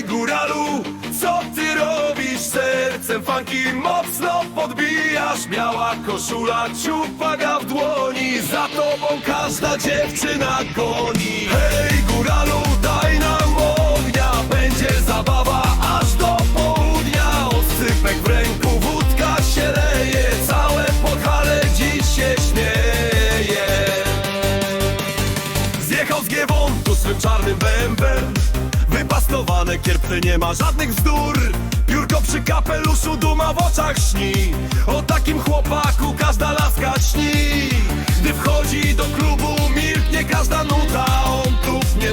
Hej góralu, co ty robisz? Sercem? Funky mocno podbijasz. Biała koszula, ciupaga w dłoni. Za tobą każda dziewczyna goni. Hej góralu, daj nam ognia. Będzie zabawa aż do południa. Oscypek w ręku, wódka się leje. Całe podhale dziś się śmieje. Zjechał z Giewą tu swym czarnym bębem Wypastowane kierpty nie ma żadnych bzdur Piórko przy kapeluszu, duma w oczach śni. O takim chłopaku każda laska śni Gdy wchodzi do klubu milknie każda nuta. On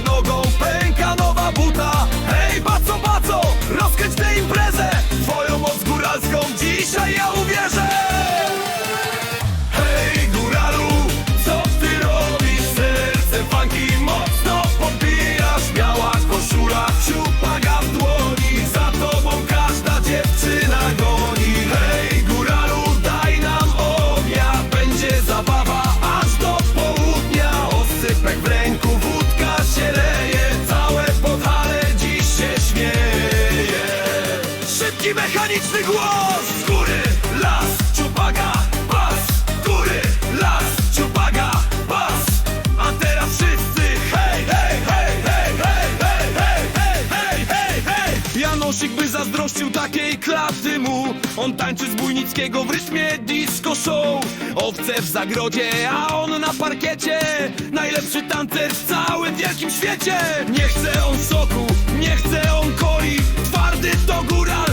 nogą, pęka nowa buta Szybki mechaniczny głos z góry Las, ciupaga, bas Góry, las, ciupaga, bas A teraz wszyscy hej, hej, hej, hej, hej, hej, hej, hej, hej, hej, Janosik by zazdrościł takiej klasy mu On tańczy z Bujnickiego w rytmie disco show Owce w zagrodzie, a on na parkiecie Najlepszy tancer w całym wielkim świecie Nie chce on soku, nie chce on coli Twardy to góral,